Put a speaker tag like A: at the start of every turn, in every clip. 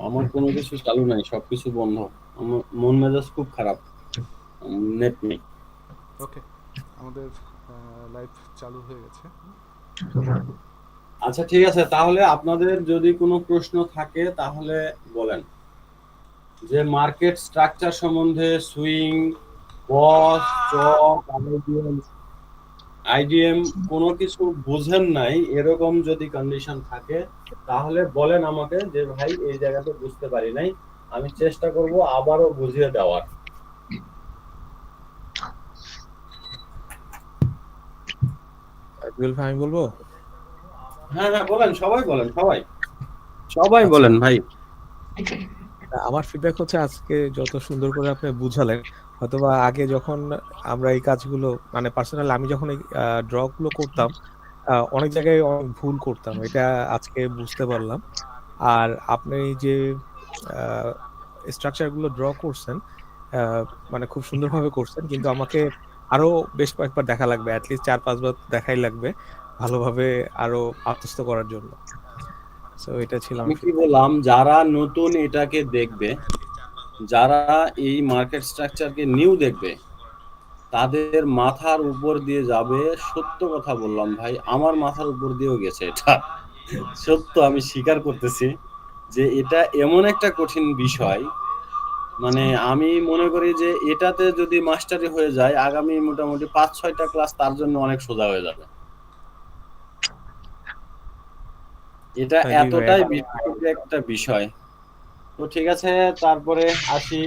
A: আমার কোনো কিছু চালু নাই সবকিছু বন্ধ। আমার মন মেজাজ খুব খারাপ। নেট নেই।
B: ওকে আমাদের লাইভ চালু হয়ে গেছে।
A: আচ্ছা ঠিক আছে। তাহলে আপনাদের যদি কোনো প্রশ্ন থাকে তাহলে বলেন। যে মার্কেট স্ট্রাকচার সম্বন্ধে সুইং বস চক আইডিএম কোনো কিছু বুঝেন নাই এরকম যদি কন্ডিশন থাকে তাহলে বলেন আমাকে যে ভাই এই জায়গাতে বুঝতে পারি নাই আমি চেষ্টা করব আবারও বুঝিয়ে দেওয়ার।
C: আমি বলব?
A: হ্যাঁ হ্যাঁ বলেন সবাই বলেন সবাই। সবাই বলেন ভাই।
C: আমার ফিডব্যাক হচ্ছে আজকে যত সুন্দর করে আপনি বুঝালেন, হয়তোবা আগে যখন আমরা এই কাজগুলো মানে পার্সোনাল আমি যখন এই ড্রগুলো করতাম অনেক জায়গায় অনেক ভুল করতাম, এটা আজকে বুঝতে পারলাম। আর আপনি যে স্ট্রাকচারগুলো ড্র করছেন মানে খুব সুন্দরভাবে করছেন, কিন্তু আমাকে আরও বেশ কয়েকবার দেখা লাগবে অ্যাটলিস্ট চার পাঁচবার দেখাই লাগবে, ভালোভাবে আরও আত্মস্থ করার জন্য। সো এটা ছিল
A: আমি কি বললাম যারা নতুন এটাকে দেখবে যারা এই মার্কেট স্ট্রাকচারকে নিউ দেখবে তাদের মাথার উপর দিয়ে যাবে সত্য কথা বললাম ভাই। আমার মাথার উপর দিয়েও গেছে এটা। সত্য আমি স্বীকার করতেছি যে এটা এমন একটা কঠিন বিষয়। মানে আমি মনে করি যে এটাতে যদি মাস্টারি হয়ে যায় আগামী মোটামুটি পাঁচ ছয়টা ক্লাস তার জন্য অনেক সোজা হয়ে যাবে। এটা। এতটাই একটা বিষয়। তো ঠিক আছে তারপরে আসি।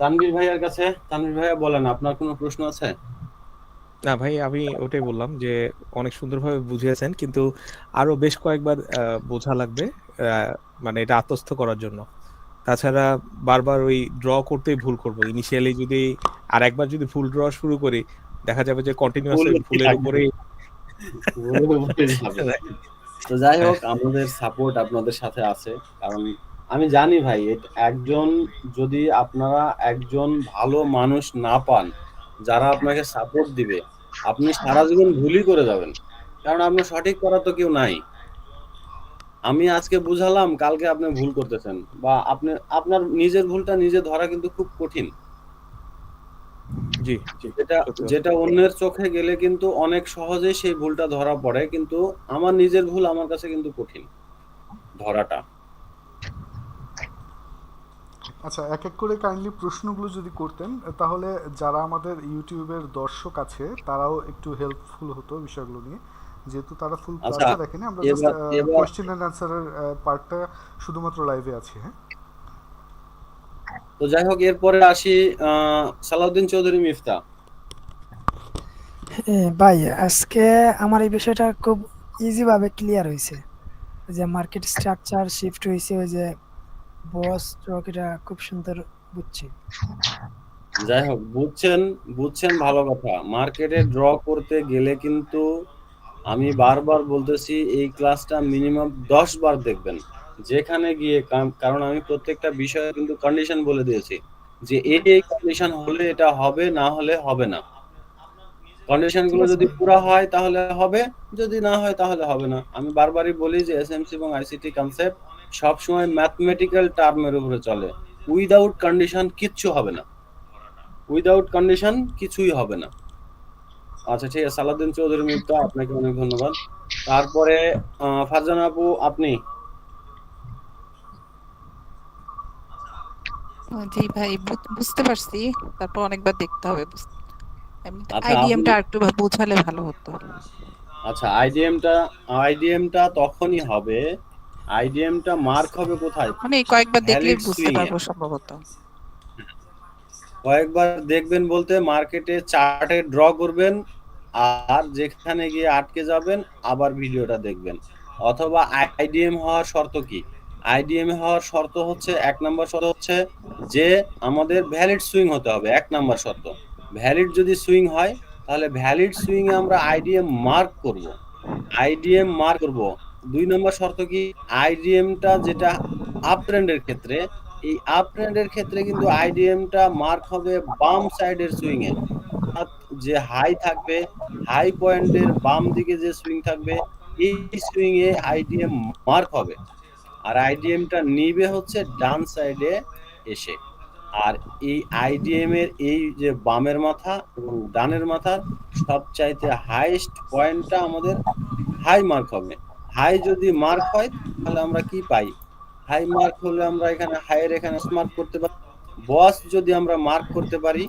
A: তানভীর ভাইয়ার কাছে। তানভীর ভাইয়া বলেন আপনার কোনো প্রশ্ন আছে?
C: না ভাই আমি ওটাই বললাম যে অনেক সুন্দরভাবে বুঝিয়েছেন কিন্তু আরও বেশ কয়েকবার বোঝা লাগবে মানে এটা আত্মস্থ করার জন্য। তাছাড়া বারবার ওই ড্র করতেই ভুল করব। ইনিশিয়ালি যদি আর একবার যদি ফুল ড্র শুরু করি দেখা যাবে যে কন্টিনিউয়াস
A: ভুল
C: ভুলের
A: থাকবে।
C: উপরেই
A: তো যাই হোক আমাদের সাপোর্ট আপনাদের সাথে আছে। কারণ আমি জানি ভাই একজন যদি আপনারা একজন ভালো মানুষ না পান যারা আপনাকে সাপোর্ট দিবে আপনি সারা জীবন ভুলই করে যাবেন। কারণ আপনার সঠিক করার তো কেউ নাই। আমি আজকে বুঝালাম কালকে আপনি ভুল করতেছেন। বা আপনি আপনার নিজের ভুলটা নিজে ধরা কিন্তু খুব কঠিন।
C: জি
A: যেটা যেটা অন্যের চোখে গেলে কিন্তু অনেক সহজে সেই ভুলটা ধরা পড়ে কিন্তু আমার নিজের ভুল আমার কাছে কিন্তু কঠিন ধরাটা।
B: আচ্ছা এক এক করে কাইন্ডলি প্রশ্নগুলো যদি করতেন তাহলে যারা আমাদের ইউটিউবের দর্শক আছে তারাও একটু হেল্পফুল হতো বিষয়গুলো নিয়ে। যেহেতু তারা ফুল
A: আচ্ছা,
B: ক্লাসটা দেখেনি আমরা জাস্ট কোয়েশ্চেন এন্ড অ্যান্সারের পার্টটা শুধুমাত্র লাইভে আছি হ্যাঁ?
A: তো যাই হোক এরপরে আসি সালাউদ্দিন চৌধুরী মিফতা।
D: ভাই আজকে আমার এই বিষয়টা খুব ইজি ভাবে ক্লিয়ার হয়েছে যে মার্কেট স্ট্রাকচার শিফট হয়েছে ওই যে বস এটা খুব সুন্দর বুঝছি।
A: যাই হোক বুঝছেন বুঝছেন ভালো কথা। মার্কেটে ড্র করতে গেলে কিন্তু আমি বারবার বলতেছি এই ক্লাসটা মিনিমাম দশ বার দেখবেন। যেখানে গিয়ে কারণ আমি প্রত্যেকটা বিষয়ে কিন্তু কন্ডিশন বলে দিয়েছি যে এই এই কন্ডিশন হলে এটা হবে, না হলে হবে না। কন্ডিশনগুলো যদি পুরো হয় তাহলে হবে, যদি না হয় তাহলে হবে না। আমি বারবারই বলি যে এসএমসি এবং আইসিটি কনসেপ্ট সবসময় ম্যাথমেটিক্যাল টার্মের উপরে চলে। উইদাউট কন্ডিশন কিচ্ছু হবে না। উইদাউট কন্ডিশন কিছুই হবে না। আচ্ছা ঠিক আছে, সালাউদ্দিন চৌধুরী মিত্র, আপনাকে অনেক ধন্যবাদ। তারপরে ফারজানা আপু, আপনি?
E: জি ভাই বুঝতে পারছি। তারপর অনেকবার দেখতে হবে
A: আচ্ছা,
E: আইডিএমটা আরেকটু ভা- বোঝালে ভালো হতো।
A: আচ্ছা আইডিএমটা আইডিএমটা তখনই হবে। আইডিএমটা মার্ক হবে কোথায়?
E: মানে কয়েকবার দেখলে বুঝতে পারব সম্ভবত।
A: কয়েকবার দেখবেন বলতে মার্কেটে চার্টে ড্র করবেন আর যেখানে গিয়ে আটকে যাবেন আবার ভিডিওটা দেখবেন। অথবা আইডিএম হওয়ার শর্ত কি? আইডিএম হওয়ার শর্ত হচ্ছে, এক নাম্বার শর্ত হচ্ছে যে আমাদের ভ্যালিড সুইং হতে হবে, এক নাম্বার শর্ত। ভ্যালিড যদি সুইং হয়, তাহলে ভ্যালিড সুইং এ আমরা আইডিএম মার্ক করব। আইডিএম মার্ক করব। দুই নম্বর শর্ত কি? আইডিএমটা যেটা আপ ট্রেন্ডের ক্ষেত্রে, এই আপ ট্রেন্ডের ক্ষেত্রে কিন্তু আইডিএমটা মার্ক হবে বাম সাইডের সুইং এ। যে হাই থাকবে হাই পয়েন্টের বাম দিকে যে সুইং থাকবে, এই সুইং এ আইডিএম মার্ক হবে। আর আইডিএমটা নিবে হচ্ছে ডান সাইডে এসে। আর এই আইডিএম এর এই যে বামের মাথা এবং ডানের মাথার সবচাইতে হাইস্ট পয়েন্টটা আমাদের হাই মার্ক হবে। হাই যদি মার্ক হয়, তাহলে আমরা কি পাই? হাই মার্ক হলে আমরা এখানে হাইয়ের এখানে মার্ক করতে পারি। বস যদি আমরা মার্ক করতে পারি,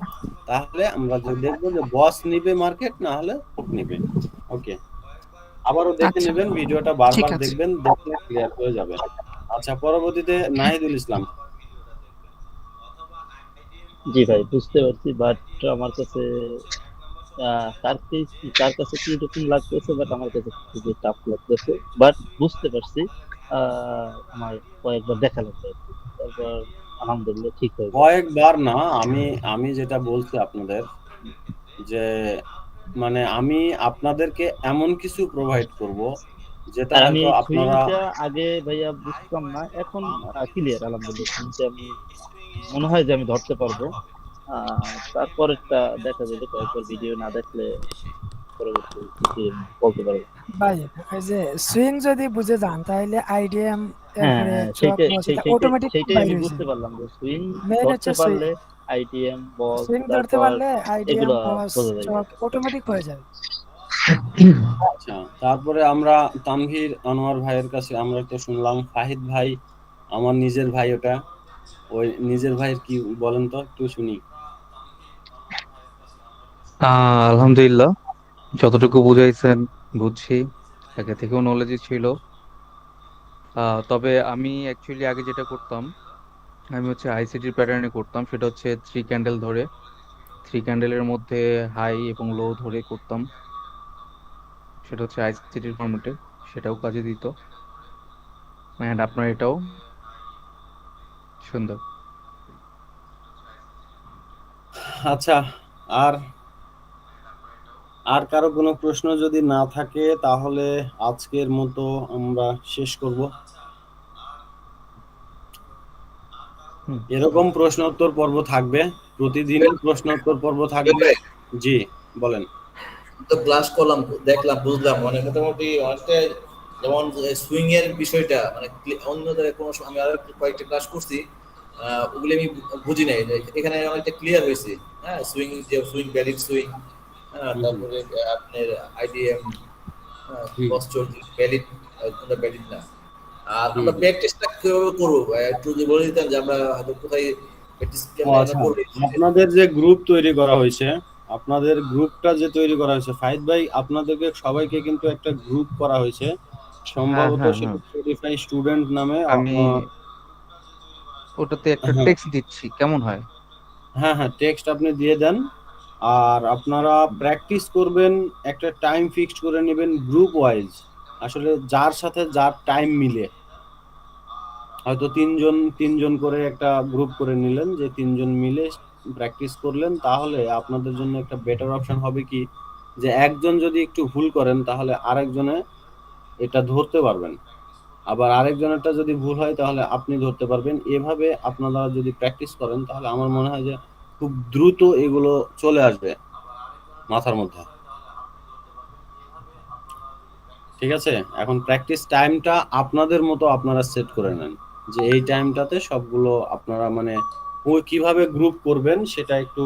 A: তাহলে আমরা দেখব যে বস নিবে মার্কেট না হলে নিবে। ওকে আবারও দেখে
E: আচ্ছা।
A: নেবেন ভিডিওটা বারবার দেখবেন দেখলে ক্লিয়ার হয়ে যাবে। আচ্ছা পরবর্তীতে নাহিদুল ইসলাম।
F: জি ভাই বুঝতে পারছি বাট আমার কাছে আহ, তার কাছে তার কাছে কি রকম লাগতেছে বাট আমার কাছে খুবই টাফ লাগতেছে। বাট বুঝতে পারছি আমার কয়েকবার দেখা লাগবে তারপর আলহামদুলিল্লাহ ঠিক হয়ে
A: কয়েকবার না আমি আমি যেটা বলছি আপনাদের যে মানে আমি আপনাদেরকে এমন কিছু প্রোভাইড করব যেটা
F: আমি
A: আপনারা
F: আগে ভাইয়া বুঝতাম না এখন ক্লিয়ার আলহামদুলিল্লাহ আমি মনে হয় যে আমি ধরতে পারব। তারপরেরটা দেখা যাবে কয়েকবার ভিডিও না দেখলে পরবর্তী বলতে পারব।
D: ভাই ওই যে সুইং যদি বুঝে যান তাহলে আইডিএম
F: হ্যাঁ হ্যাঁ,
D: অটোমেটিক
F: বুঝতে পারলাম যে সুইং
D: swing।
F: পারলে আইটিএম বল
D: সুইং ধরতে পারলে বস
F: যায়।
D: চক অটোমেটিক হয়ে যাবে।
A: আচ্ছা তারপরে আমরা তানভীর আনোয়ার ভাইয়ের কাছে আমরা তো শুনলাম ফাহিদ ভাই আমার নিজের ভাই ওটা। ওই নিজের ভাইয়ের কি বলেন তো একটু শুনি।
G: আহ, আলহামদুলিল্লাহ যতটুকু বুঝাইছেন বুঝছি। আগে থেকেও নলেজ ছিল। আহ, তবে আমি অ্যাকচুয়ালি আগে যেটা করতাম আমি হচ্ছে আইসিটির প্যাটার্নে করতাম, সেটা হচ্ছে থ্রি ক্যান্ডেল ধরে। থ্রি ক্যান্ডেলের মধ্যে হাই এবং লো ধরে করতাম। সেটা হচ্ছে আইসিটির ফর্মেটে সেটাও কাজে দিত। অ্যান্ড আপনার এটাও সুন্দর।
A: আচ্ছা আর আর কারও কোনো প্রশ্ন যদি না থাকে, তাহলে আজকের মতো আমরা শেষ করব
G: হুম।
A: এরকম প্রশ্ন উত্তর পর্ব থাকবে প্রতিদিনই প্রশ্ন উত্তর পর্ব থাকবে। জি বলেন।
H: তো ক্লাস করলাম দেখলাম বুঝলাম। মানে মোটামুটি অনেকটা যেমন সুইং এর বিষয়টা মানে অন্য জায়গায় কোনো আমি আরও কয়েকটা ক্লাস করছি আহ, ওগুলি আমি বুঝি নাই। যে এখানে অনেকটা ক্লিয়ার হয়েছে। হ্যাঁ সুইং যে সুইং ভ্যালিড সুইং হ্যাঁ। তারপরে আপনার আইডিএম কোনটা ভ্যালিড না। আর আমরা প্র্যাকটিসটা কীভাবে করব? একটু যদি বলে দিতেন যে আমরা হয়তো কোথায়
A: আচ্ছা।
H: করব
A: আপনাদের যে গ্রুপ তৈরি করা হয়েছে আপনাদের গ্রুপটা যে তৈরি করা হয়েছে ফাহিদ ভাই আপনাদেরকে সবাইকে কিন্তু একটা গ্রুপ করা হয়েছে। সম্ভবত
G: হ্যাঁ,
A: সেটা
G: হ্যাঁ।
A: স্টুডেন্ট নামে
G: আমি ওটাতে একটা
A: হ্যাঁ।
G: টেক্সট দিচ্ছি কেমন হয়?
A: হ্যাঁ হ্যাঁ টেক্সট আপনি দিয়ে দেন। আর আপনারা প্র্যাকটিস করবেন একটা টাইম ফিক্সড করে নেবেন গ্রুপ ওয়াইজ আসলে যার সাথে যার টাইম মিলে। হয়তো তিনজন তিনজন করে একটা গ্রুপ করে নিলেন, যে তিনজন মিলে প্র্যাকটিস করলেন, তাহলে আপনাদের জন্য একটা বেটার অপশন হবে কি? যে একজন যদি একটু ভুল করেন, তাহলে আরেকজনে এটা ধরতে পারবেন। আবার আরেকজনেরটা যদি ভুল হয়, তাহলে আপনি ধরতে পারবেন। এভাবে আপনারা যদি প্র্যাকটিস করেন, তাহলে আমার মনে হয় যে খুব দ্রুত এগুলো চলে আসবে মাথার মধ্যে। ঠিক আছে? এখন প্র্যাকটিস টাইমটা আপনাদের মতো আপনারা সেট করে নেন। যে এই টাইমটাতে সবগুলো আপনারা মানে ওই কীভাবে গ্রুপ করবেন সেটা একটু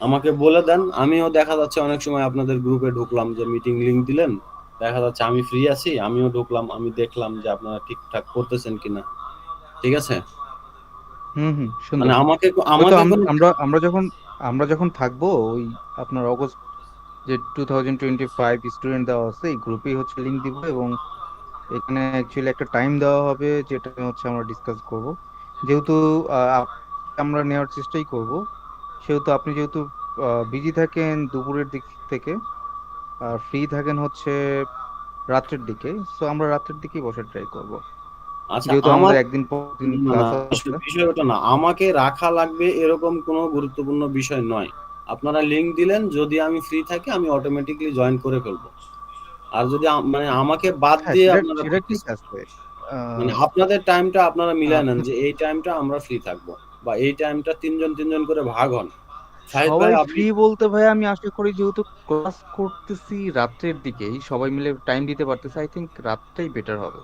A: আমাকে বলে দেন। আমিও দেখা যাচ্ছে অনেক সময় আপনাদের গ্রুপে ঢুকলাম যে মিটিং লিংক দিলেন। দেখা যাচ্ছে আমি ফ্রি আছি আমিও ঢুকলাম আমি দেখলাম যে আপনারা ঠিকঠাক করতেছেন কিনা। ঠিক আছে?
G: হুম হুম
A: মানে আমাকে আমাকে
G: আমরা আমরা যখন আমরা যখন থাকব ওই আপনার অগস্ট যে two thousand twenty five student দেওয়া আছে এই গ্রুপেই হচ্ছে লিঙ্ক দিব এবং এখানে অ্যাকচুয়ালি একটা টাইম দেওয়া হবে যেটা হচ্ছে আমরা ডিসকাস করব। যেহেতু আমরা নেওয়ার চেষ্টাই করব সেহেতু আপনি যেহেতু বিজি থাকেন দুপুরের দিক থেকে আর ফ্রি থাকেন হচ্ছে রাত্রের দিকে সো আমরা রাত্রের দিকেই বসে ট্রাই করব।
A: আচ্ছা
G: যেহেতু আমাদের একদিন পর দিন
A: না আমাকে রাখা লাগবে এরকম কোনো গুরুত্বপূর্ণ বিষয় নয়। আপনারা লিংক দিলেন যদি আমি ফ্রি থাকি আমি অটোমেটিকলি জয়েন করে ফেলব। আর যদি মানে আমাকে বাদ
G: হ্যাঁ
A: দিয়ে আপনারা মানে আপনাদের টাইমটা আপনারা মিলিয়ে নেন
G: আপনি-
A: যে এই টাইমটা আমরা ফ্রি থাকব বা এই টাইমটা তিনজন তিনজন করে ভাগ হন।
G: সবাই
A: ভাই আপনি
G: ফ্রি বলতে ভাই আমি আশা করি যেহেতু ক্লাস করতেছি রাত্রের দিকেই সবাই মিলে টাইম দিতে পারতেছে আই থিংক রাতটাই বেটার হবে।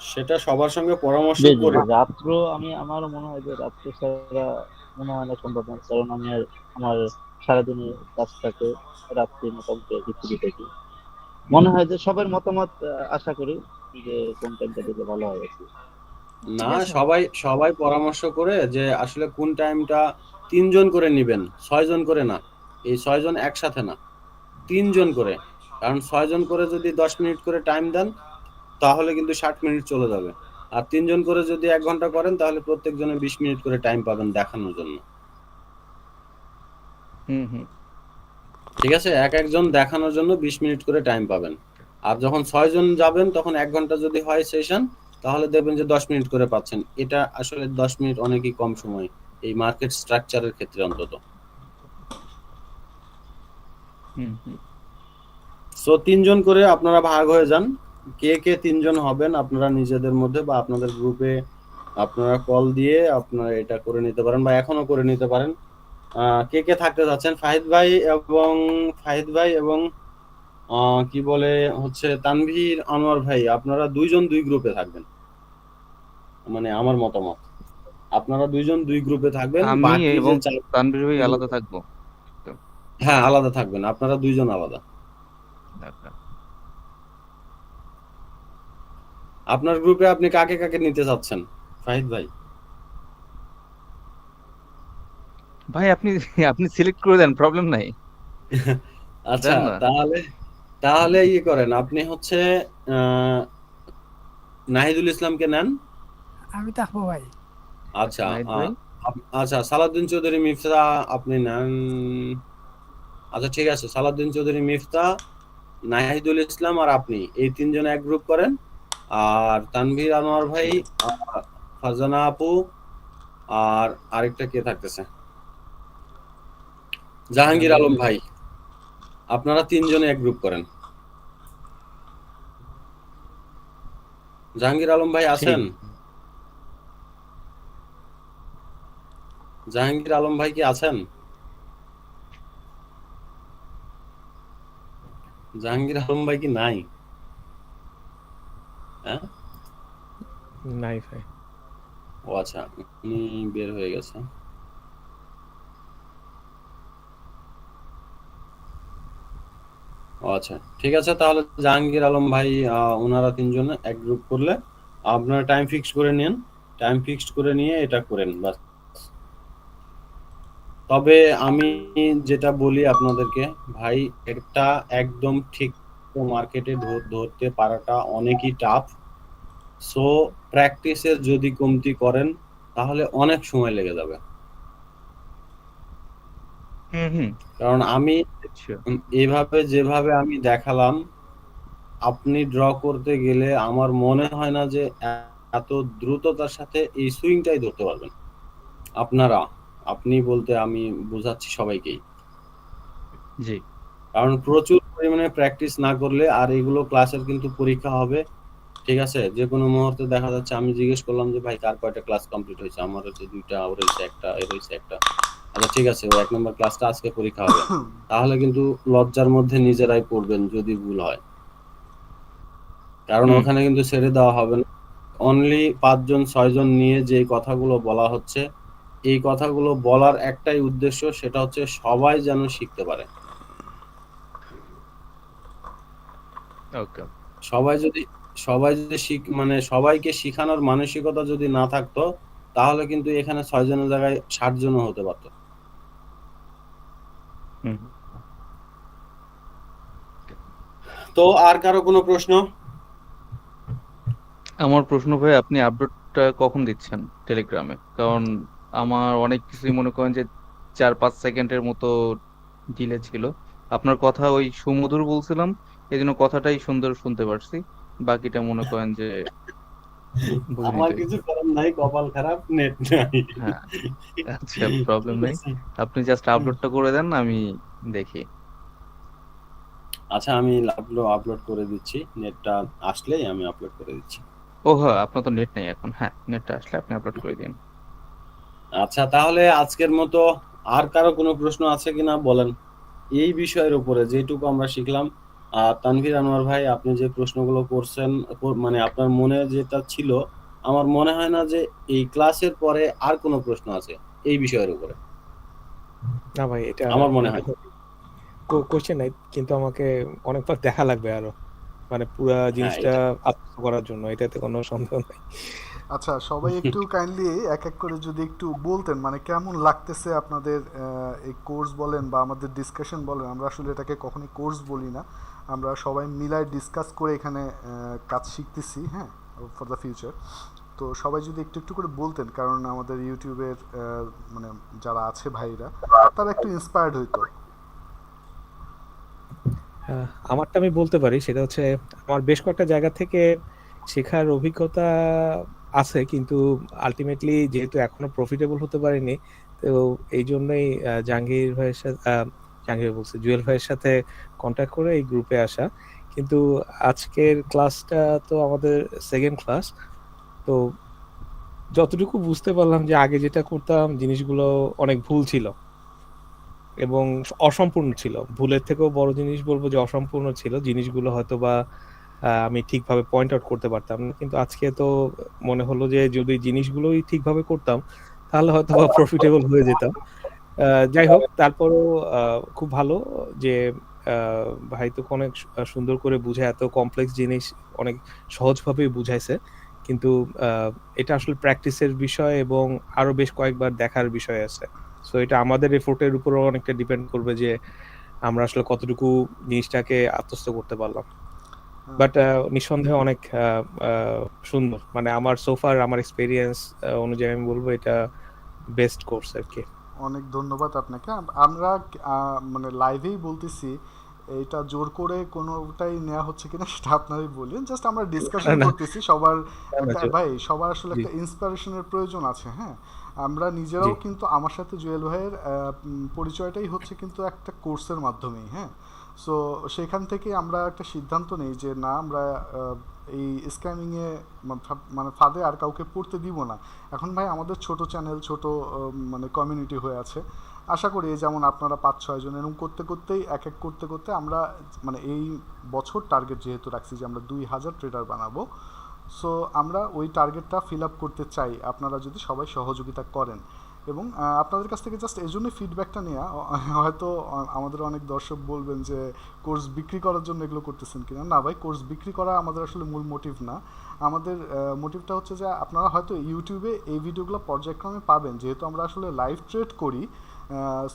A: সেটা সবার সঙ্গে পরামর্শ করে।
F: রাত্র আমি আমার মনে হয় যে রাত্র ছাড়া মনে হয় না সম্ভব না কারণ আমি আর আমার সারাদিনে কাজ থাকে রাত্রি মোটামুটি কি থাকি মনে হয় যে সবার মতামত আশা করি যে কোন টাইমটা দিলে ভালো হবে।
A: না, সবাই সবাই পরামর্শ করে যে আসলে কোন টাইমটা তিনজন করে নিবেন, ছয়জন করে না। এই ছয়জন একসাথে না, তিনজন করে। কারণ ছয়জন করে যদি দশ মিনিট করে টাইম দেন, তাহলে কিন্তু ষাট মিনিট চলে যাবে। আর তিনজন করে যদি এক ঘণ্টা করেন তাহলে প্রত্যেকজনে বিশ মিনিট করে টাইম পাবেন দেখানোর জন্য।
G: হুম হুম।
A: ঠিক আছে? এক একজন দেখানোর জন্য বিশ মিনিট করে টাইম পাবেন। আর যখন ছয়জন যাবেন তখন এক ঘণ্টা যদি হয় সেশন তাহলে দেখবেন যে দশ মিনিট করে পাচ্ছেন। এটা আসলে দশ মিনিট অনেকই কম সময় এই মার্কেট স্ট্রাকচারের ক্ষেত্রে অন্তত।
G: হুম হুম।
A: সো তিনজন করে আপনারা ভাগ হয়ে যান। কে কে তিনজন হবেন আপনারা নিজেদের মধ্যে বা আপনাদের গ্রুপে আপনারা কল দিয়ে আপনারা এটা করে নিতে পারেন বা এখনও করে নিতে পারেন। কে কে থাকতে যাচ্ছেন? ফাহিদ ভাই এবং ফাহিদ ভাই এবং কি বলে হচ্ছে তানভীর আনোয়ার ভাই আপনারা দুইজন দুই গ্রুপে থাকবেন। মানে আমার মতামত। আপনারা দুইজন দুই গ্রুপে থাকবেন
G: আমি এবং তানভীর ভাই আলাদা থাকব।
A: হ্যাঁ আলাদা থাকবেন আপনারা দুইজন আলাদা।
G: আচ্ছা।
A: আপনার গ্রুপে আপনি কাকে কাকে নিতে চাচ্ছেন? ফাহিদ ভাই।
G: ভাই আপনি আপনি সিলেক্ট করে দেন প্রবলেম নাই।
A: আচ্ছা তাহলে তাহলে ইয়ে করেন আপনি হচ্ছে আহ, নাহিদুল ইসলামকে নেন।
D: আমি থাকব ভাই।
A: আচ্ছা আচ্ছা সালাউদ্দিন চৌধুরী মিফতা আপনি নেন। আচ্ছা ঠিক আছে সালাউদ্দিন চৌধুরী মিফতা নাহিদুল ইসলাম আর আপনি এই তিনজন এক গ্রুপ করেন। আর তানভীর আনোয়ার ভাই ফারজানা আপু, আর আরেকটা কে থাকতেছে? জাহাঙ্গীর আলম ভাই। আপনারা তিনজনে এক গ্রুপ করেন। জাহাঙ্গীর আলম ভাই আছেন? জাহাঙ্গীর আলম ভাই কি আছেন? জাহাঙ্গীর আলম ভাই কি নাই? হ্যাঁ?
C: নাই ভাই।
A: ও আচ্ছা উনি বের হয়ে গেছে। আচ্ছা ঠিক আছে তাহলে জাহাঙ্গীর আলম ভাই ওনারা তিনজন এক গ্রুপ করলে আপনারা টাইম ফিক্স করে নিন। টাইম ফিক্সড করে নিয়ে এটা করেন বাস তবে আমি যেটা বলি আপনাদেরকে ভাই এটা একদম ঠিক মার্কেটে ধরতে পারাটা অনেকই টাফ সো প্র্যাকটিসের যদি কমতি করেন তাহলে অনেক সময় লেগে যাবে। কারণ আমি
G: আচ্ছা।
A: উম, এইভাবে যেভাবে আমি দেখালাম আপনি ড্র করতে গেলে আমার মনে হয় না যে এত দ্রুততার সাথে এই সুইংটাই ধরতে পারবেন। আপনারা আপনি বলতে আমি বোঝাচ্ছি সবাইকেই।
G: জি।
A: কারণ প্রচুর পরিমাণে প্র্যাকটিস না করলে আর এগুলো ক্লাসের কিন্তু পরীক্ষা হবে। ঠিক আছে? যে কোনো মুহূর্তে দেখা যাচ্ছে আমি জিজ্ঞেস করলাম যে ভাই কার কয়টা ক্লাস কমপ্লিট হয়েছে? আমার হচ্ছে দুইটা ওর হয়েছে একটা এর হয়েছে একটা। আচ্ছা ঠিক আছে ও এক নম্বর ক্লাসটা আজকে পরীক্ষা হবে। তাহলে কিন্তু লজ্জার মধ্যে নিজেরাই পড়বেন যদি ভুল হয়। কারণ ওখানে কিন্তু ছেড়ে দেওয়া হবে না। অনলি পাঁচজন ছয়জন নিয়ে যে কথাগুলো বলা হচ্ছে এই কথাগুলো বলার একটাই উদ্দেশ্য সেটা হচ্ছে সবাই যেন শিখতে পারে।
G: ওকে
A: সবাই যদি সবাই যদি শিখ মানে সবাইকে শিখানোর মানসিকতা যদি না থাকতো তাহলে কিন্তু এখানে ছয় জনের জায়গায় ষাট জনও হতে পারতো। তো আর কারও কোনো প্রশ্ন?
G: আমার প্রশ্ন ভাই আপনি আপডেটটা কখন দিচ্ছেন টেলিগ্রামে কারণ আমার অনেক কিছুই মনে করেন যে চার পাঁচ সেকেন্ডের মতো ডিলে ছিল। আপনার কথা ওই সুমধুর বলছিলাম এই জন্য কথাটাই সুন্দর শুনতে পারছি। বাকিটা মনে করেন যে
A: আমার কিছু করার নাই কপাল খারাপ নেট নাই।
G: হ্যাঁ আচ্ছা প্রবলেম নেই। আপনি জাস্ট আপলোডটা করে দেন আমি দেখি।
A: আচ্ছা আমি আপলোড আপলোড করে দিচ্ছি। নেটটা আসলেই আমি আপলোড করে দিচ্ছি।
G: ও হ্যাঁ আপনার তো নেট নেই এখন। হ্যাঁ নেটটা আসলে আপনি আপলোড করে দিন।
A: আচ্ছা তাহলে আজকের মতো আর কারও কোনো প্রশ্ন আছে কিনা বলেন? এই বিষয়ের উপরে যেটুকু আমরা শিখলাম আর তানভীর আনোয়ার ভাই আপনি যে প্রশ্নগুলো করছেন মানে আপনার মনে যেটা ছিল আমার মনে হয় না যে এই ক্লাসের পরে আর কোনো প্রশ্ন আছে এই বিষয়ের উপরে।
C: না ভাই এটা
A: আমার মনে হয়।
C: কোশ্চেন নাই কিন্তু আমাকে অনেকবার দেখা লাগবে আরও। মানে পুরা জিনিসটা আত্মস্থ করার জন্য এটাতে কোনো সন্দেহ নাই।
B: আচ্ছা সবাই একটু কাইন্ডলি এক এক করে যদি একটু বলতেন মানে কেমন লাগতেছে আপনাদের আহ, এই কোর্স বলেন বা আমাদের ডিসকাশন বলেন আমরা আসলে এটাকে কখনোই কোর্স বলি না। আমরা সবাই মিলায় ডিসকাস করে এখানে কাজ শিখতেছি হ্যাঁ ফর দ্য ফিউচার তো সবাই যদি একটু একটু করে বলতেন, কারণ আমাদের ইউটিউবের মানে যারা আছে ভাইরা, তারা একটু ইন্সপায়ার্ড হইতো।
C: আমারটা আমি বলতে পারি, সেটা হচ্ছে আমার বেশ কয়েকটা জায়গা থেকে শেখার অভিজ্ঞতা আছে, কিন্তু আলটিমেটলি যেহেতু এখনও প্রফিটেবল হতে পারিনি, তো এই জন্যই জাহাঙ্গীর ভাইয়ের সাথে জাহাঙ্গীর বলছি। জুয়েল ভাইয়ের সাথে কন্ট্যাক্ট করে এই গ্রুপে আসা। কিন্তু আজকের ক্লাসটা তো আমাদের সেকেন্ড ক্লাস তো যতটুকু বুঝতে পারলাম যে আগে যেটা করতাম জিনিসগুলো অনেক ভুল ছিল এবং অসম্পূর্ণ ছিল। ভুলের থেকেও বড় জিনিস বলব যে অসম্পূর্ণ ছিল। জিনিসগুলো হয়তো বা আমি ঠিকভাবে পয়েন্ট আউট করতে পারতাম না। কিন্তু আজকে তো মনে হলো যে যদি জিনিসগুলোই ঠিকভাবে করতাম, তাহলে হয়তো বা প্রফিটেবল হয়ে যেতাম। যাই হোক তারপরও খুব ভালো যে ভাই তো অনেক সুন্দর করে বুঝে এত কমপ্লেক্স জিনিস অনেক সহজভাবেই বুঝাইছে। কিন্তু এটা আসলে প্র্যাকটিসের বিষয় এবং আরও বেশ কয়েকবার দেখার বিষয় আছে। সো এটা আমাদের এফোর্টের উপরও অনেকটা ডিপেন্ড করবে যে আমরা আসলে কতটুকু জিনিসটাকে আত্মস্থ করতে পারলাম। বাট নিঃসন্দেহে অনেক সুন্দর। মানে আমার সোফার আমার এক্সপেরিয়েন্স অনুযায়ী আমি বলব এটা বেস্ট কোর্স আর কি।
B: অনেক ধন্যবাদ আপনাকে। আমরা মানে লাইভেই বলতেছি এটা জোর করে কোনোটাই নেওয়া হচ্ছে কিনা সেটা আপনারাই বলেন। জাস্ট আমরা ডিসকাশন করতেছি সবার ভাই সবার আসলে একটা ইন্সপিরেশনের প্রয়োজন আছে হ্যাঁ? আমরা নিজেরাও কিন্তু আমার সাথে জুয়েল ভাইয়ের পরিচয়টাই হচ্ছে কিন্তু একটা কোর্সের মাধ্যমেই হ্যাঁ? সো সেখান থেকে আমরা একটা সিদ্ধান্ত নেই যে না আমরা এই স্ক্যামিংয়ে মানে ফাঁদে আর কাউকে পড়তে দিব না। এখন ভাই আমাদের ছোট চ্যানেল ছোট মানে কমিউনিটি হয়ে আছে। আশা করি যেমন আপনারা পাঁচ, ছয় জন এরকম করতে করতেই, এক এক করতে করতে আমরা মানে এই বছর টার্গেট যেহেতু রাখছি যে আমরা দুই হাজার ট্রেডার বানাবো সো আমরা ওই টার্গেটটা ফিল আপ করতে চাই। আপনারা যদি সবাই সহযোগিতা করেন। এবং আপনাদের কাছ থেকে জাস্ট এই জন্যই ফিডব্যাকটা নেওয়া হয়তো আমাদের অনেক দর্শক বলবেন যে কোর্স বিক্রি করার জন্য এগুলো করতেছেন কিনা। না ভাই কোর্স বিক্রি করা আমাদের আসলে মূল মোটিভ না। আমাদের মোটিভটা হচ্ছে যে, আপনারা হয়তো ইউটিউবে এই ভিডিওগুলো পর্যায়ক্রমে পাবেন। যেহেতু আমরা আসলে লাইভ ট্রেড করি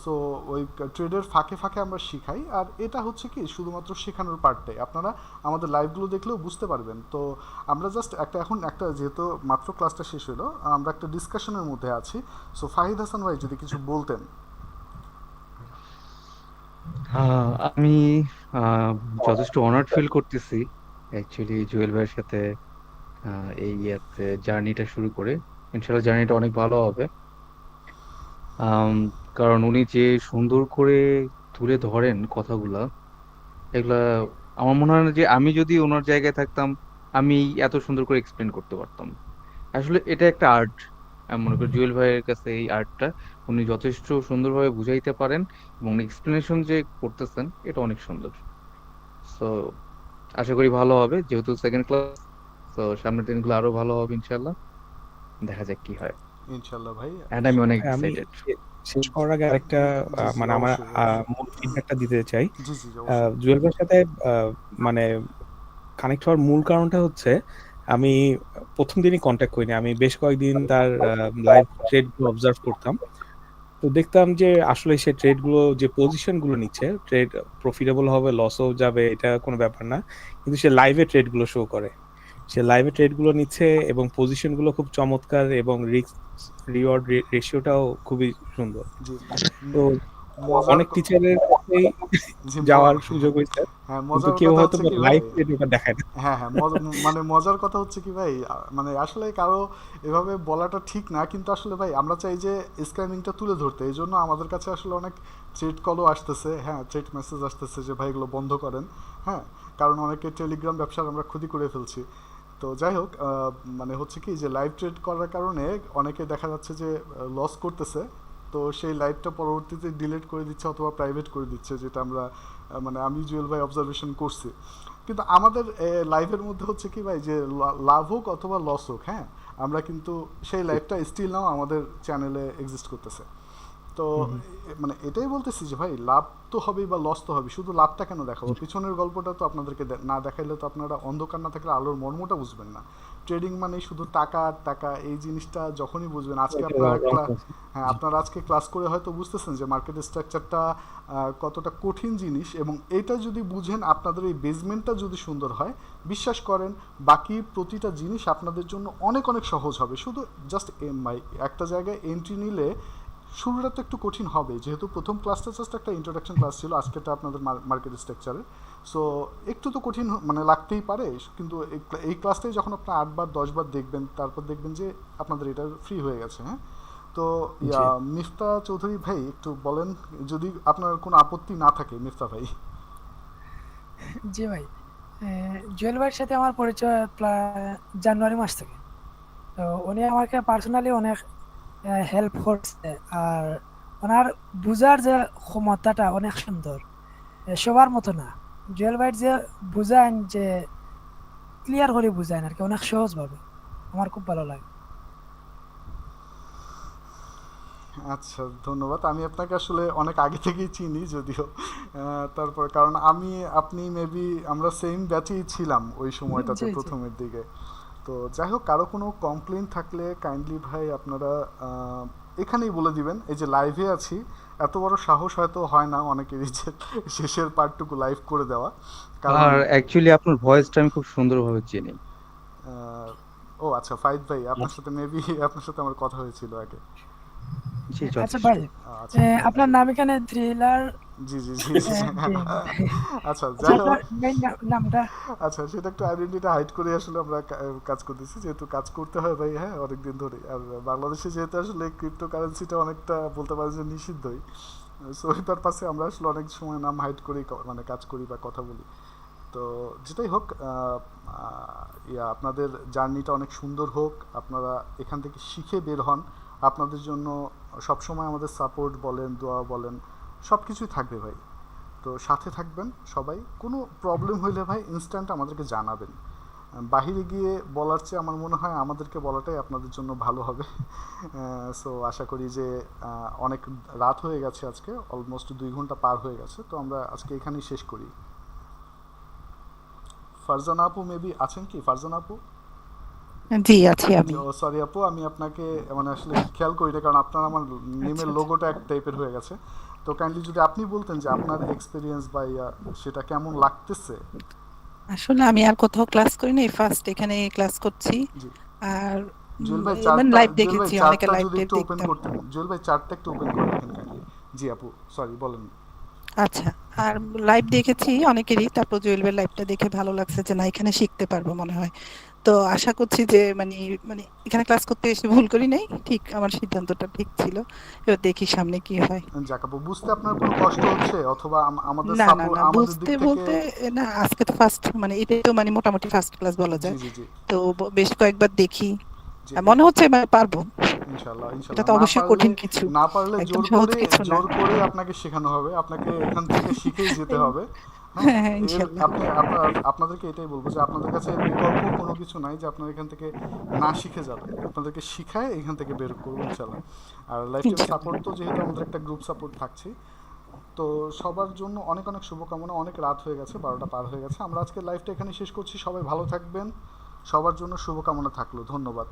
B: সো ওই ট্রেডের ফাঁকে ফাঁকে আমরা শিখাই। আর এটা হচ্ছে কি, শুধুমাত্র শেখানোর পার্টটাই আপনারা আমাদের লাইভগুলো দেখলেও বুঝতে পারবেন। তো আমরা জাস্ট একটা এখন একটা যেহেতু মাত্র ক্লাসটা শেষ হলো, আমরা একটা ডিসকাশনের মধ্যে আছি। সো ফাহিদ হাসান ভাই, যদি কিছু বলতেন।
G: আমি যথেষ্ট অনার্ড ফিল করতেছি। অ্যাকচুয়ালি জুয়েল ভাইয়ের সাথে এই ইয়াতে জার্নিটা শুরু করে। ইনশাল্লাহ জার্নিটা অনেক ভালো হবে। কারণ উনি যে সুন্দর করে তুলে ধরেন কথাগুলা, এগুলা আমার মনে হয় যে আমি যদি ওনার জায়গায় থাকতাম, আমি এত সুন্দর করে এক্সপ্লেন করতে পারতাম। আসলে এটা একটা আর্ট আমি মনে করি জুয়েল ভাইয়ের কাছে এই আর্টটা উনি যথেষ্ট সুন্দরভাবে বুঝাইতে পারেন এবং এক্সপ্লেনেশন যে করতেছেন, এটা অনেক সুন্দর। সো আশা করি ভালো হবে, যেহেতু সেকেন্ড ক্লাস তো সামনের দিনগুলো আরও ভালো হবে ইনশাল্লাহ দেখা যাক কি হয়।
B: ইনশাল্লাহ ভাই।
G: এন্ড আমি অনেক এক্সাইটেড
C: শেষ করার আগে আরেকটা মানে আমার। মূল ফিডব্যাকটা দিতে চাই। জুয়েল ভাইয়ের সাথে মানে কানেক্ট হওয়ার মূল কারণটা হচ্ছে আমি প্রথম দিনই কন্ট্যাক্ট করিনি। আমি বেশ কয়েকদিন তার লাইভ ট্রেডগুলো অবজার্ভ করতাম। তো দেখতাম যে আসলে সে ট্রেডগুলো যে পজিশনগুলো নিচ্ছে ট্রেড প্রফিটেবল হবে লসও যাবে এটা কোনো ব্যাপার না। কিন্তু সে লাইভে ট্রেডগুলো শো করে। সে লাইভে ট্রেডগুলো নিচ্ছে এবং পজিশনগুলো খুব চমৎকার এবং রিস্ক রিওয়ার্ড রেশিওটাও খুবই সুন্দর। তো অনেক টিচারের কাছেই যাওয়ার সুযোগ হয়েছে।
B: হ্যাঁ
C: কিন্তু কেউ হয়তো লাইভ
B: ভাই?
C: দেখায় না।
B: হ্যাঁ হ্যাঁ মানে মজার কথা হচ্ছে কি ভাই? মানে আসলে কারও এভাবে বলাটা ঠিক না কিন্তু আসলে ভাই আমরা চাই যে স্ক্যামিংটা তুলে ধরতে। এই জন্য আমাদের কাছে আসলে অনেক থ্রেড কলও আসতেছে। হ্যাঁ থ্রেড মেসেজ আসতেছে যে ভাই এগুলো বন্ধ করেন। হ্যাঁ কারণ অনেকে টেলিগ্রাম ব্যবসার আমরা ক্ষতি করে ফেলছি। তো যাই হোক মানে হচ্ছে কি যে লাইভ ট্রেড করার কারণে অনেকে দেখা যাচ্ছে যে লস করতেছে। তো সেই লাইভটা পরবর্তীতে ডিলিট করে দিচ্ছে অথবা প্রাইভেট করে দিচ্ছে, যেটা আমরা মানে আমি জুয়েল ভাই অবজারভেশন করছি। কিন্তু আমাদের লাইভের মধ্যে হচ্ছে কি ভাই, যে লাভ হোক অথবা লস হোক হ্যাঁ? আমরা কিন্তু সেই লাইভটা স্টিল নাও আমাদের চ্যানেলে এক্সিস্ট করতেছে। তো মানে এটাই বলতেছি যে ভাই লাভ তো হবেই বা লস তো হবে শুধু লাভটা কেন দেখাবো? পিছনের গল্পটা তো আপনাদেরকে না দেখাইলে তো আপনারা অন্ধকার না থাকলে আলোর মর্মটা বুঝবেন না। ট্রেডিং মানে শুধু টাকা আর টাকা এই জিনিসটা যখনই বুঝবেন। আজকে আপনারা হ্যাঁ আপনারা আজকে ক্লাস করে হয়তো বুঝতেছেন যে মার্কেট স্ট্রাকচারটা কতটা কঠিন জিনিস এবং এটা যদি বুঝেন আপনাদের এই বেসমেন্টটা যদি সুন্দর হয় বিশ্বাস করেন বাকি প্রতিটা জিনিস আপনাদের জন্য অনেক অনেক সহজ হবে। শুধু জাস্ট একটা জায়গায় এন্ট্রি নিলে শুরুটা তো একটু কঠিন হবে যেহেতু প্রথম ক্লাসটা জাস্ট একটা ইন্ট্রোডাকশন ক্লাস ছিল আজকেটা আপনাদের মার্কেট স্ট্রাকচারে সো একটু তো কঠিন মানে লাগতেই পারে কিন্তু এই ক্লা- এই ক্লাসটাই যখন আপনার আটবার দশবার দেখবেন তারপর দেখবেন যে আপনাদের এটা ফ্রি হয়ে গেছে হ্যাঁ? তো ইয়া মিফতা চৌধুরী ভাই একটু বলেন যদি আপনার কোনো আপত্তি না থাকে মিফতা ভাই।
D: জি ভাই জুয়েল ভাইয়ের সাথে আমার পরিচয় জানুয়ারি মাস থেকে। তো উনি আমাকে পার্সোনালি অনেক হেল্প করছে আর ওনার বুঝার যে ক্ষমতাটা অনেক সুন্দর সবার মতো না। জুয়েল ভাইয়ের যে বুঝান যে ক্লিয়ার করে বুঝায় আর কি অনেক সহজভাবে আমার খুব ভালো লাগে।
B: আচ্ছা ধন্যবাদ। আমি আপনাকে আসলে অনেক আগে থেকেই চিনি যদিও। তারপর কারণ আমি আপনি মেবি আমরা সেম ব্যাচেই ছিলাম ওই সময়টাতে। প্রথমের দিকে। তো যাই হোক কারও কোনো কমপ্লেন থাকলে কাইন্ডলি ভাই আপনারা এখানেই বলে দিবেন। এই যে লাইভে আছি এত বড় সাহস হয়তো হয় না অনেকেরই যে শেষের পার্টটুকু লাইভ করে দেওয়া। কারণ
G: আর অ্যাকচুয়ালি আপনার ভয়েসটা আমি খুব সুন্দরভাবে চিনি।
B: ও আচ্ছা ফাইদ ভাই আপনার সাথে মেবি আপনার সাথে আমার কথা হয়েছিল আগে।
G: জি
D: আচ্ছা ভাই
B: আচ্ছা
D: আপনার নাম এখানে থ্রিলার
B: জি জি জি। আচ্ছা
D: আচ্ছা নামটা?
B: আচ্ছা সেটা একটু আইডেন্টিটি হাইড করে আসলে আমরা কাজ করতেছি। যেহেতু কাজ করতে হয় ভাই হ্যাঁ অনেকদিন ধরে আর বাংলাদেশে যেহেতু আসলে ক্রিপ্টো কারেন্সিটা অনেকটা বলতে পারেন যে নিষিদ্ধই সো ওই পারপাসে আমরা আসলে অনেক সময় নাম হাইড করেই মানে কাজ করি বা কথা বলি। তো যেটাই হোক ইয়া আপনাদের জার্নিটা অনেক সুন্দর হোক আপনারা এখান থেকে শিখে বের হন। আপনাদের জন্য সবসময় আমাদের সাপোর্ট বলেন, দোয়া বলেন সব কিছুই থাকবে ভাই। তো সাথে থাকবেন সবাই। কোনো প্রবলেম হইলে ভাই ইনস্ট্যান্ট আমাদেরকে জানাবেন। বাহিরে গিয়ে বলার চেয়ে আমার মনে হয় আমাদেরকে বলাটাই আপনাদের জন্য ভালো হবে। সো আশা করি যে অনেক রাত হয়ে গেছে আজকে অলমোস্ট দুই ঘণ্টা পার হয়ে গেছে। তো আমরা আজকে এখানেই শেষ করি। ফারজানা আপু মেবি আছেন কি? ফারজানা আপু?
E: জি আছি আমি।
B: সরি আপু আমি আপনাকে মানে আসলে খেয়াল করি না কারণ আপনার আমার নেমের
E: আচ্ছা।
B: লোগোটা এক টাইপের হয়ে গেছে। তো কাইন্ডলি যদি আপনি বলতেন যে আপনার এক্সপিরিয়েন্স বা সেটা কেমন লাগতেছে?
E: আসলে আমি আর কোথাও ক্লাস করি নাই ফার্স্ট এখানে ক্লাস করছি। আর
B: জুয়েল
E: মানে লাইভ দেখেছি অনেকে লাইভ দেখতাম।
B: জুয়েল ভাই চার্টটা একটু ওপেন করে রাখেন জি আপু সরি বলেন।
E: আচ্ছা আর লাইভ দেখেছি অনেকেরই তারপর জুয়েলবের লাইভটা দেখে ভালো লাগছে যে না এখানে শিখতে পারব মনে হয়। তো আশা করছি যে মানে মানে এখানে ক্লাস করতে এসে ভুল করি নাই। ঠিক আমার সিদ্ধান্তটা ঠিক ছিল। এবার দেখি সামনে কি হয়।
B: আপু বুঝতে আপনার কোনো কষ্ট হচ্ছে? অথবা আম- আমাদের
E: না না না বুঝতে বলতে না আজকে তো ফার্স্ট মানে এটাই তো মানে মোটামুটি ফার্স্ট ক্লাস বলা যায়। তো বেশ কয়েকবার দেখি। মনে হচ্ছে এবার পারব।
B: ইনশাআল্লাহ
E: এটা তো
B: না
E: অবশ্যই
B: পারলে
E: কঠিন কিছু।
B: না পারলে জোর করে জোর করে আপনাকে শেখানো হবে। আপনাকে এখান থেকে শিখেই যেতে হবে।
E: হ্যাঁ, হ্যাঁ,
B: আপনাদেরকে এটাই বলব যে আপনাদের কাছে বিকল্প কোনো কিছু নাই যে আপনারা এখান থেকে না শিখে যাবে আপনাদেরকে শিখায় এখান থেকে বের করব ইনশাআল্লাহ আর লাইফ সাপোর্ট তো যেহেতু আমাদের একটা গ্রুপ সাপোর্ট থাকছে তো সবার জন্য অনেক অনেক শুভকামনা। অনেক রাত হয়ে গেছে বারোটা পার হয়ে গেছে। আমরা আজকে লাইভটা এখানে শেষ করছি। সবাই ভালো থাকবেন। সবার জন্য শুভকামনা থাকল। ধন্যবাদ।